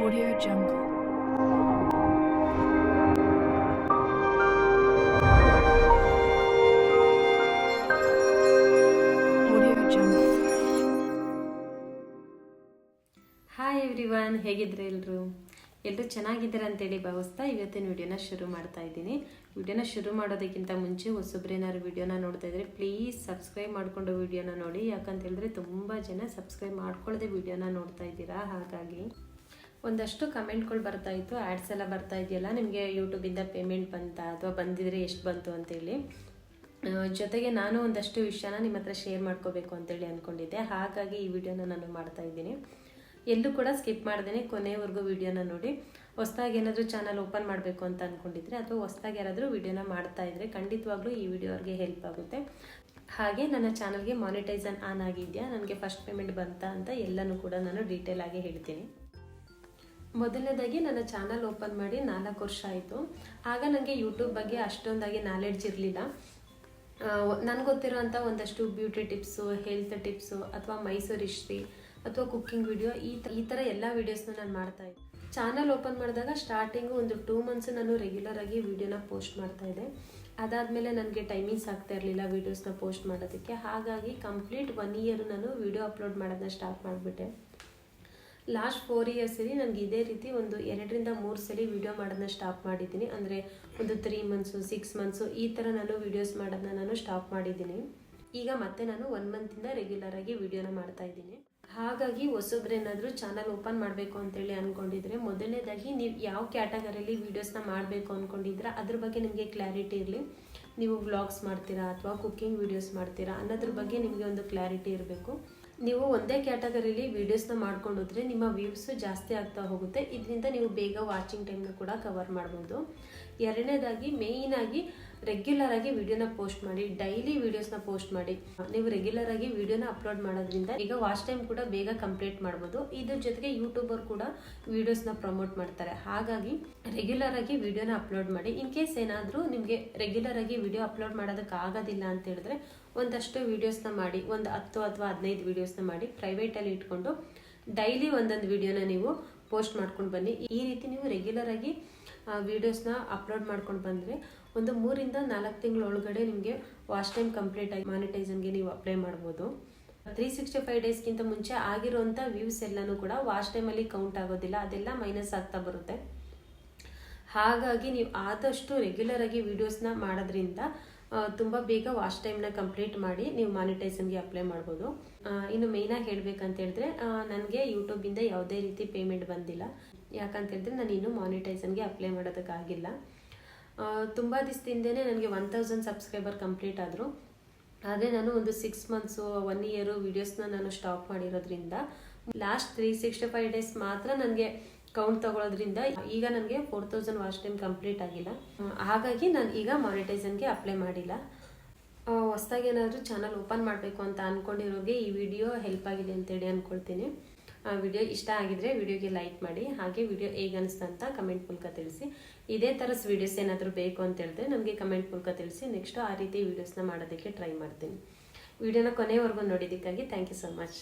Audio Jungle. Everyone ಹೇಗಿದ್ರೆ ಎಲ್ಲರೂ ಎಲ್ಲರೂ ಚೆನ್ನಾಗಿದ್ದೀರಾ ಅಂತೇಳಿ ಭಾವಿಸ್ತಾ ಇವತ್ತಿನ ವಿಡಿಯೋನ ಶುರು ಮಾಡ್ತಾ ಇದ್ದೀನಿ. ವಿಡಿಯೋನ ಶುರು ಮಾಡೋದಕ್ಕಿಂತ ಮುಂಚೆ ಹೊಸೊಬ್ರೇನಾದ್ರು ವಿಡಿಯೋನ ನೋಡ್ತಾ ಇದ್ರೆ ಪ್ಲೀಸ್ ಸಬ್ಸ್ಕ್ರೈಬ್ ಮಾಡಿಕೊಂಡು ವಿಡಿಯೋನ ನೋಡಿ. ಯಾಕಂತ ಹೇಳಿದ್ರೆ ತುಂಬ ಜನ ಸಬ್ಸ್ಕ್ರೈಬ್ ಮಾಡ್ಕೊಳ್ಳದೆ ವಿಡಿಯೋನ ನೋಡ್ತಾ ಇದ್ದೀರಾ ಹಾಗಾಗಿ. ಒಂದಷ್ಟು ಕಮೆಂಟ್ಗಳು ಬರ್ತಾ ಇತ್ತು ಆ್ಯಡ್ಸ್ ಎಲ್ಲ ಬರ್ತಾ ಇದೆಯಲ್ಲ, ನಿಮಗೆ ಯೂಟ್ಯೂಬಿಂದ ಪೇಮೆಂಟ್ ಬಂತಾ ಅಥವಾ ಬಂದಿದ್ರೆ ಎಷ್ಟು ಬಂತು ಅಂತೇಳಿ. ಜೊತೆಗೆ ನಾನು ಒಂದಷ್ಟು ವಿಷಯನ ನಿಮ್ಮ ಹತ್ರ ಶೇರ್ ಮಾಡ್ಕೋಬೇಕು ಅಂತೇಳಿ ಅಂದ್ಕೊಂಡಿದ್ದೆ ಹಾಗಾಗಿ ಈ ವಿಡಿಯೋನ ನಾನು ಮಾಡ್ತಾ ಇದ್ದೀನಿ. ಎಲ್ಲೂ ಕೂಡ ಸ್ಕಿಪ್ ಮಾಡ್ದೇನೆ, ಕೊನೆವರೆಗೂ ವಿಡಿಯೋನ ನೋಡಿ. ಹೊಸ್ದಾಗಿ ಏನಾದರೂ ಚಾನಲ್ ಓಪನ್ ಮಾಡಬೇಕು ಅಂತ ಅಂದ್ಕೊಂಡಿದ್ರೆ ಅಥವಾ ಹೊಸ್ದಾಗಿ ಯಾರಾದರೂ ವಿಡಿಯೋನ ಮಾಡ್ತಾ ಇದ್ರೆ ಖಂಡಿತವಾಗ್ಲೂ ಈ ವಿಡಿಯೋ ಅವ್ರಿಗೆ ಹೆಲ್ಪ್ ಆಗುತ್ತೆ. ಹಾಗೆ ನನ್ನ ಚಾನಲ್ಗೆ ಮಾನಿಟೈಸನ್ ಆನ್ ಆಗಿದೆಯಾ, ನನಗೆ ಫಸ್ಟ್ ಪೇಮೆಂಟ್ ಬಂತಾ ಅಂತ ಎಲ್ಲನೂ ಕೂಡ ನಾನು ಡೀಟೇಲ್ ಆಗಿ ಹೇಳ್ತೀನಿ. ಮೊದಲನೇದಾಗಿ ನನ್ನ ಚಾನಲ್ ಓಪನ್ ಮಾಡಿ ನಾಲ್ಕು ವರ್ಷ ಆಯಿತು. ಆಗ ನನಗೆ ಯೂಟ್ಯೂಬ್ ಬಗ್ಗೆ ಅಷ್ಟೊಂದಾಗಿ ನಾಲೆಡ್ಜ್ ಇರಲಿಲ್ಲ. ನನಗೆ ಗೊತ್ತಿರೋಂಥ ಒಂದಷ್ಟು ಬ್ಯೂಟಿ ಟಿಪ್ಸು ಹೆಲ್ತ್ ಟಿಪ್ಸು ಅಥವಾ ಮೈಸೂರು ಹಿಸ್ಟ್ರಿ ಅಥವಾ ಕುಕ್ಕಿಂಗ್ ವಿಡಿಯೋ ಈ ಈ ಥರ ಎಲ್ಲ ವೀಡಿಯೋಸ್ನ ನಾನು ಮಾಡ್ತಾ ಇದ್ದೆ. ಚಾನಲ್ ಓಪನ್ ಮಾಡಿದಾಗ ಸ್ಟಾರ್ಟಿಂಗು ಒಂದು ಟೂ ಮಂತ್ಸ್ ನಾನು ರೆಗ್ಯುಲರ್ ಆಗಿ ವಿಡಿಯೋನ ಪೋಸ್ಟ್ ಮಾಡ್ತಾ ಇದ್ದೆ. ಅದಾದಮೇಲೆ ನನಗೆ ಟೈಮಿಂಗ್ಸ್ ಆಗ್ತಾ ಇರಲಿಲ್ಲ ವೀಡಿಯೋಸ್ನ ಪೋಸ್ಟ್ ಮಾಡೋದಕ್ಕೆ. ಹಾಗಾಗಿ ಕಂಪ್ಲೀಟ್ ಒನ್ ಇಯರ್ ನಾನು ವಿಡಿಯೋ ಅಪ್ಲೋಡ್ ಮಾಡೋದನ್ನ ಸ್ಟಾರ್ಟ್ ಮಾಡಿಬಿಟ್ಟೆ. ಲಾಸ್ಟ್ ಫೋರ್ ಇಯರ್ಸಲ್ಲಿ ನನಗೆ ಇದೇ ರೀತಿ ಒಂದು ಎರಡರಿಂದ ಮೂರು ಸಲ ವಿಡಿಯೋ ಮಾಡೋದನ್ನ ಸ್ಟಾಪ್ ಮಾಡಿದ್ದೀನಿ. ಅಂದರೆ ಒಂದು ತ್ರೀ ಮಂತ್ಸು ಸಿಕ್ಸ್ ಮಂತ್ಸು ಈ ಥರ ನಾನು ವೀಡಿಯೋಸ್ ಮಾಡೋದನ್ನ ನಾನು ಸ್ಟಾಪ್ ಮಾಡಿದ್ದೀನಿ. ಈಗ ಮತ್ತೆ ನಾನು ಒನ್ ಮಂತಿಂದ ರೆಗ್ಯುಲರ್ ಆಗಿ ವಿಡಿಯೋನ ಮಾಡ್ತಾ ಇದ್ದೀನಿ. ಹಾಗಾಗಿ ಹೊಸೊಬ್ರೇನಾದರೂ ಚಾನಲ್ ಓಪನ್ ಮಾಡಬೇಕು ಅಂತೇಳಿ ಅಂದ್ಕೊಂಡಿದ್ರೆ ಮೊದಲನೇದಾಗಿ ನೀವು ಯಾವ ಕ್ಯಾಟಗರಿಯಲ್ಲಿ ವೀಡಿಯೋಸ್ನ ಮಾಡಬೇಕು ಅಂದ್ಕೊಂಡಿದ್ರೆ ಅದ್ರ ಬಗ್ಗೆ ನಿಮಗೆ ಕ್ಲಾರಿಟಿ ಇರಲಿ. ನೀವು ವ್ಲಾಗ್ಸ್ ಮಾಡ್ತೀರಾ ಅಥವಾ ಕುಕ್ಕಿಂಗ್ ವೀಡಿಯೋಸ್ ಮಾಡ್ತೀರಾ ಅನ್ನೋದ್ರ ಬಗ್ಗೆ ನಿಮಗೆ ಒಂದು ಕ್ಲಾರಿಟಿ ಇರಬೇಕು. ನೀವು ಒಂದೇ ಕ್ಯಾಟಗರಿಲಿ ವೀಡಿಯೋಸ್ನ ಮಾಡ್ಕೊಂಡು ಹೋದ್ರೆ ನಿಮ್ಮ ವ್ಯೂಸು ಜಾಸ್ತಿ ಆಗ್ತಾ ಹೋಗುತ್ತೆ. ಇದರಿಂದ ನೀವು ಬೇಗ ವಾಚಿಂಗ್ ಟೈಮ್ನ ಕೂಡ ಕವರ್ ಮಾಡ್ಬೋದು. ಎರಡನೇದಾಗಿ ಮೇಯ್ನಾಗಿ ರೆಗ್ಯುಲರ್ ಆಗಿ ವಿಡಿಯೋನ ಪೋಸ್ಟ್ ಮಾಡಿ ಡೈಲಿ ವಿಡಿಯೋಸ್ನ ಪೋಸ್ಟ್ ಮಾಡಿ. ನೀವು ರೆಗ್ಯುಲರ್ ಆಗಿ ವಿಡಿಯೋನ ಅಪ್ಲೋಡ್ ಮಾಡೋದ್ರಿಂದ ಈಗ ವಾಚ್ ಟೈಮ್ ಕೂಡ ಬೇಗ ಕಂಪ್ಲೀಟ್ ಮಾಡ್ಬೋದು. ಇದ್ರ ಜೊತೆಗೆ ಯೂಟ್ಯೂಬರ್ ಕೂಡ ವಿಡಿಯೋಸ್ನ ಪ್ರಮೋಟ್ ಮಾಡ್ತಾರೆ. ಹಾಗಾಗಿ ರೆಗ್ಯುಲರ್ ಆಗಿ ವಿಡಿಯೋನ ಅಪ್ಲೋಡ್ ಮಾಡಿ. ಇನ್ ಕೇಸ್ ಏನಾದರೂ ನಿಮಗೆ ರೆಗ್ಯುಲರ್ ಆಗಿ ವಿಡಿಯೋ ಅಪ್ಲೋಡ್ ಮಾಡೋದಕ್ಕೆ ಆಗೋದಿಲ್ಲ ಅಂತ ಹೇಳಿದ್ರೆ ಒಂದಷ್ಟು ವಿಡಿಯೋಸ್ನ ಮಾಡಿ, ಒಂದು ಹತ್ತು ಅಥವಾ ಹದಿನೈದು ವಿಡಿಯೋಸ್ನ ಮಾಡಿ ಪ್ರೈವೇಟಲ್ಲಿ ಇಟ್ಕೊಂಡು ಡೈಲಿ ಒಂದೊಂದು ವಿಡಿಯೋನ ನೀವು ಪೋಸ್ಟ್ ಮಾಡ್ಕೊಂಡು ಬನ್ನಿ. ಈ ರೀತಿ ನೀವು ರೆಗ್ಯುಲರ್ ಆಗಿ ವೀಡಿಯೋಸ್ನ ಅಪ್ಲೋಡ್ ಮಾಡ್ಕೊಂಡು ಬಂದರೆ ಒಂದು ಮೂರಿಂದ ನಾಲ್ಕು ತಿಂಗಳ ಒಳಗಡೆ ನಿಮಗೆ ವಾಚ್ ಟೈಮ್ ಕಂಪ್ಲೀಟ್ ಆಗಿ ಮಾನಿಟೈಸನ್ಗೆ ನೀವು ಅಪ್ಲೈ ಮಾಡ್ಬೋದು. ತ್ರೀ ಸಿಕ್ಸ್ಟಿ ಫೈವ್ ಡೇಸ್ಗಿಂತ ಮುಂಚೆ ಆಗಿರುವಂಥ ವ್ಯೂಸ್ ಎಲ್ಲನೂ ಕೂಡ ವಾಚ್ ಟೈಮಲ್ಲಿ ಕೌಂಟ್ ಆಗೋದಿಲ್ಲ, ಅದೆಲ್ಲ ಮೈನಸ್ ಆಗ್ತಾ ಬರುತ್ತೆ. ಹಾಗಾಗಿ ನೀವು ಆದಷ್ಟು ರೆಗ್ಯುಲರ್ ಆಗಿ ವಿಡಿಯೋಸ್ನ ಮಾಡೋದ್ರಿಂದ ತುಂಬ ಬೇಗ ವಾಚ್ ಟೈಮ್ನ ಕಂಪ್ಲೀಟ್ ಮಾಡಿ ನೀವು ಮಾನಿಟೈಸನ್ಗೆ ಅಪ್ಲೈ ಮಾಡ್ಬೋದು. ಇನ್ನು ಮೇಯ್ನಾಗಿ ಹೇಳಬೇಕಂತ ಹೇಳಿದ್ರೆ ನನಗೆ ಯೂಟ್ಯೂಬಿಂದ ಯಾವುದೇ ರೀತಿ ಪೇಮೆಂಟ್ ಬಂದಿಲ್ಲ. ಯಾಕಂತ ಹೇಳಿದ್ರೆ ನಾನು ಇನ್ನೂ ಮಾನಿಟೈಸನ್ಗೆ ಅಪ್ಲೈ ಮಾಡೋದಕ್ಕಾಗಿಲ್ಲ. ತುಂಬ ದಿವಸದಿಂದನೇ ನನಗೆ ಒನ್ ತೌಸಂಡ್ ಸಬ್ಸ್ಕ್ರೈಬರ್ ಕಂಪ್ಲೀಟ್ ಆದರು. ಆದರೆ ನಾನು ಒಂದು ಸಿಕ್ಸ್ ಮಂತ್ಸು ಒನ್ ಇಯರು ವೀಡಿಯೋಸ್ನ ನಾನು ಸ್ಟಾಪ್ ಮಾಡಿರೋದ್ರಿಂದ last three sixty five days ಮಾತ್ರ ನನಗೆ ಕೌಂಟ್ ತಗೊಳ್ಳೋದ್ರಿಂದ ಈಗ ನನಗೆ four thousand watch time complete ಆಗಿಲ್ಲ. ಹಾಗಾಗಿ ನಾನು ಈಗ ಮಾನಿಟೈಸನ್ಗೆ ಅಪ್ಲೈ ಮಾಡಿಲ್ಲ. ಹೊಸ್ದಾಗಿ ಏನಾದರೂ ಚಾನಲ್ ಓಪನ್ ಮಾಡಬೇಕು ಅಂತ ಅಂದ್ಕೊಂಡಿರೋರಿಗೆ ಈ ವಿಡಿಯೋ ಹೆಲ್ಪ್ ಆಗಿದೆ ಅಂತೇಳಿ ಅಂದ್ಕೊಳ್ತೀನಿ ವಿಡಿಯೋ ಇಷ್ಟ ಆಗಿದ್ರೆ ವಿಡಿಯೋಗೆ ಲೈಕ್ ಮಾಡಿ, ಹಾಗೆ ವಿಡಿಯೋ ಹೇಗೆ ಅನಿಸ್ತು ಅಂತ ಕಮೆಂಟ್ ಮೂಲಕ ತಿಳಿಸಿ. ಇದೇ ಥರದ ವಿಡಿಯೋಸ್ ಏನಾದರೂ ಬೇಕು ಅಂತ ಹೇಳಿದ್ರೆ ನಮಗೆ ಕಮೆಂಟ್ ಮೂಲಕ ತಿಳಿಸಿ ನೆಕ್ಸ್ಟು ಆ ರೀತಿ ವಿಡಿಯೋಸ್ನ ಮಾಡೋದಕ್ಕೆ ಟ್ರೈ ಮಾಡ್ತೀನಿ. ವಿಡಿಯೋನ ಕೊನೆವರೆಗೂ ನೋಡಿದ್ದಕ್ಕಾಗಿ ಥ್ಯಾಂಕ್ ಯು ಸೊ ಮಚ್